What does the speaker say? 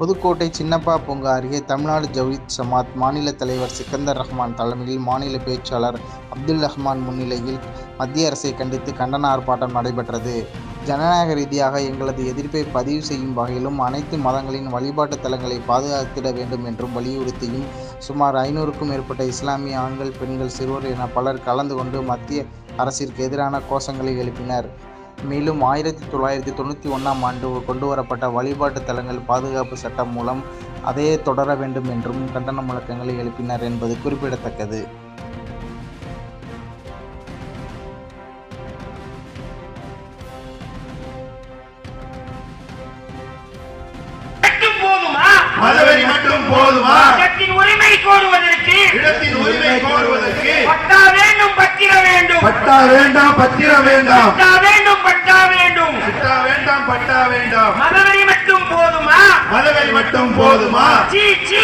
புதுக்கோட்டை சின்னப்பா பூங்கா அருகே தமிழ்நாடு ஜவுஹித் சமாத் மாநில தலைவர் சிக்கந்தர் ரஹ்மான் தலைமையில் மாநில பேச்சாளர் அப்துல் ரஹ்மான் முன்னிலையில் மத்திய அரசை கண்டித்து கண்டன ஆர்ப்பாட்டம் நடைபெற்றது. ஜனநாயக ரீதியாக எங்களது எதிர்ப்பை பதிவு செய்யும் வகையிலும் அனைத்து மதங்களின் வழிபாட்டு தலங்களை பாதுகாத்திட வேண்டும் என்றும் வலியுறுத்தியும் சுமார் ஐநூறுக்கும் மேற்பட்ட இஸ்லாமிய ஆண்கள் பெண்கள் சிறுவர் என பலர் கலந்து கொண்டு மத்திய அரசிற்கு எதிரான கோஷங்களை எழுப்பினர். மேலும் ஆயிரத்தி தொள்ளாயிரத்தி தொண்ணூற்றி ஒன்றாம் ஆண்டு கொண்டு வரப்பட்ட வழிபாட்டு தலங்கள் பாதுகாப்பு சட்டம் மூலம் அதையே தொடர வேண்டும் என்றும் கண்டன முழக்கங்களை எழுப்பினர் என்பது குறிப்பிடத்தக்கது. மட்டும் போதுமா? மதவெறி மட்டும் போதுமா? இடத்தின் உரிமை கோருவதற்கு? இடத்தின் உரிமை கோருவதற்கு? பட்டா வேண்டும் பத்திர வேண்டும். பட்டா வேண்டாம் பத்திர வேண்டாம் பட்டா வேண்டும் பட்டா வேண்டும் பட்டா வேண்டாம் பட்டா வேண்டாம். மதவெறி மட்டும் போதுமா? மதவெறி மட்டும் போதுமா? சீ சீ.